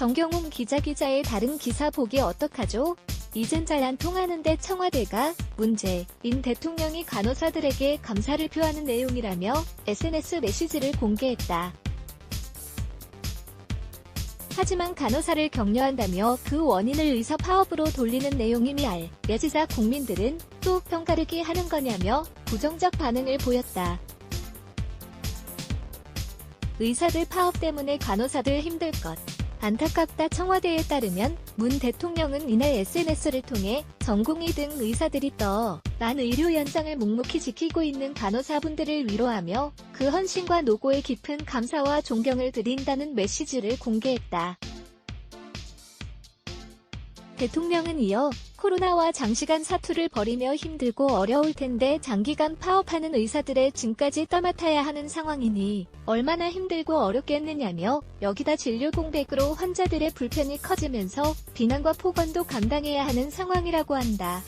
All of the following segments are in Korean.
정경훈 기자 기자의 다른 기사 보기 어떡하죠? 이젠 잘 안 통하는데 청와대가 문재인 대통령이 간호사들에게 감사를 표하는 내용이라며 SNS 메시지를 공개했다. 하지만 간호사를 격려한다며 그 원인을 의사 파업으로 돌리는 내용임이 알려지자 국민들은 또 평가르기 하는 거냐며 부정적 반응을 보였다. 의사들 파업 때문에 간호사들 힘들 것. 안타깝다 청와대에 따르면 문 대통령은 이날 SNS를 통해 전공의 등 의사들이 떠 난 의료 현장을 묵묵히 지키고 있는 간호사분들을 위로하며 그 헌신과 노고에 깊은 감사와 존경을 드린다는 메시지를 공개했다. 대통령은 이어 코로나와 장시간 사투를 벌이며 힘들고 어려울 텐데 장기간 파업하는 의사들의 짐까지 떠맡아야 하는 상황이니 얼마나 힘들고 어렵겠느냐며 여기다 진료 공백으로 환자들의 불편이 커지면서 비난과 폭언도 감당해야 하는 상황이라고 한다.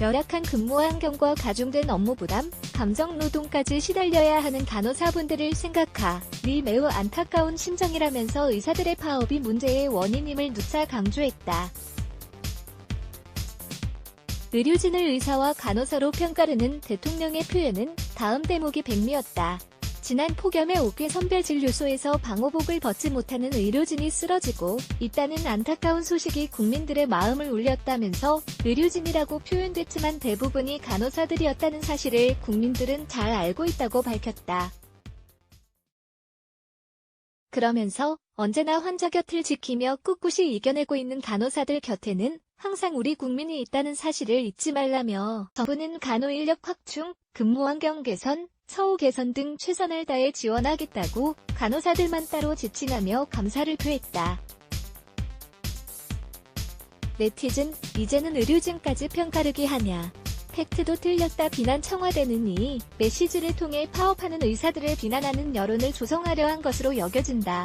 열악한 근무 환경과 가중된 업무 부담, 감정 노동까지 시달려야 하는 간호사분들을 생각하니 매우 안타까운 심정이라면서 의사들의 파업이 문제의 원인임을 누차 강조했다. 의료진을 의사와 간호사로 평가르는 대통령의 표현은 다음 대목이 백미였다. 지난 폭염에 옥회 선별진료소에서 방호복을 벗지 못하는 의료진이 쓰러지고 있다는 안타까운 소식이 국민들의 마음을 울렸다면서 의료진이라고 표현됐지만 대부분이 간호사들이었다는 사실을 국민들은 잘 알고 있다고 밝혔다. 그러면서 언제나 환자 곁을 지키며 꿋꿋이 이겨내고 있는 간호사들 곁에는 항상 우리 국민이 있다는 사실을 잊지 말라며 정부는 간호 인력 확충, 근무 환경 개선, 처우 개선 등 최선을 다해 지원하겠다고 간호사들만 따로 지칭하며 감사를 표했다. 네티즌, 이제는 의료진까지 평가르기 하냐. 팩트도 틀렸다 비난 청와대는 이 메시지를 통해 파업하는 의사들을 비난하는 여론을 조성하려 한 것으로 여겨진다.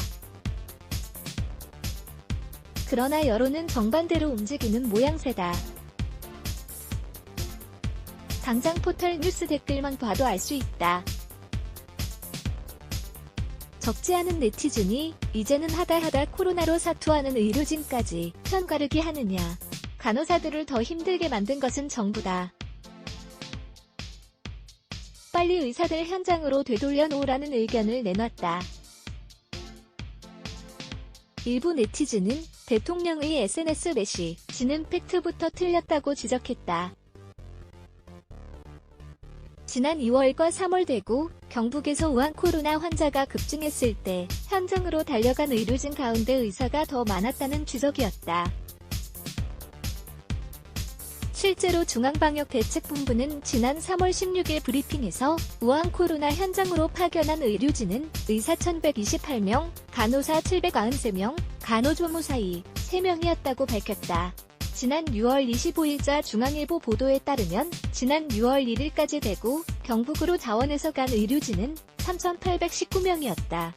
그러나 여론은 정반대로 움직이는 모양새다. 당장 포털 뉴스 댓글만 봐도 알 수 있다. 적지 않은 네티즌이 이제는 하다 하다 코로나로 사투하는 의료진까지 편가르기 하느냐. 간호사들을 더 힘들게 만든 것은 정부다. 빨리 의사들 현장으로 되돌려 놓으라는 의견을 내놨다. 일부 네티즌은 대통령의 SNS 메시 지는 팩트부터 틀렸다고 지적했다. 지난 2월과 3월 대구, 경북에서 우한 코로나 환자가 급증했을 때 현장으로 달려간 의료진 가운데 의사가 더 많았다는 지적이었다. 실제로 중앙방역대책본부는 지난 3월 16일 브리핑에서 우한 코로나 현장으로 파견한 의료진은 의사 1128명, 간호사 793명, 간호조무사 2, 3명이었다고 밝혔다. 지난 6월 25일자 중앙일보 보도에 따르면 지난 6월 1일까지 대구, 경북으로 자원해서 간 의료진은 3,819명이었다.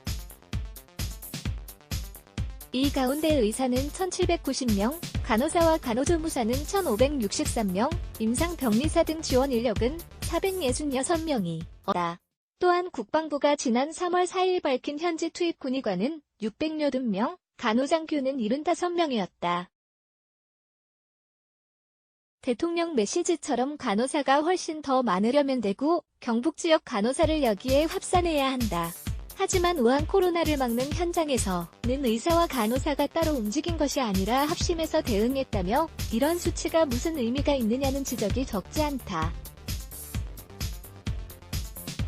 이 가운데 의사는 1,790명, 간호사와 간호조무사는 1,563명, 임상병리사 등 지원 인력은 466명이었다. 또한 국방부가 지난 3월 4일 밝힌 현지 투입 군의관은 680명, 간호장교는 75명이었다. 대통령 메시지처럼 간호사가 훨씬 더 많으려면 되고 경북 지역 간호사를 여기에 합산해야 한다. 하지만 우한 코로나를 막는 현장에서는 의사와 간호사가 따로 움직인 것이 아니라 합심해서 대응했다며 이런 수치가 무슨 의미가 있느냐는 지적이 적지 않다.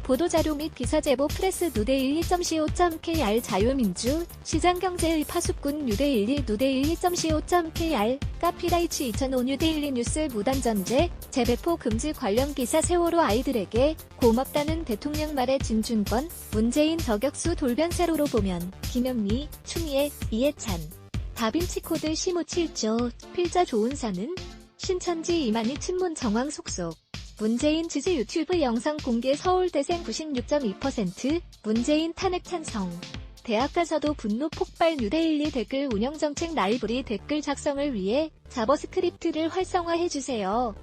보도자료 및 기사 제보 프레스 누대12.co.kr 자유민주 시장경제의 파수꾼 누대12 누대12.co.kr 카피라이치 2005 뉴데일리 뉴스 무단전제 재배포 금지 관련 기사 세월호 아이들에게 고맙다는 대통령 말의 진준권 문재인 저격수 돌변 세로로 보면 김현미, 추미애, 이해찬. 다빈치 코드 시모 7조 필자 조은사는 신천지 이만희 친문 정황 속속 문재인 지지 유튜브 영상 공개 서울대생 96.2% 문재인 탄핵 찬성 대학 가서도 분노 폭발 뉴데일리 댓글 운영정책 라이브리 댓글 작성을 위해 자버스크립트를 활성화해주세요.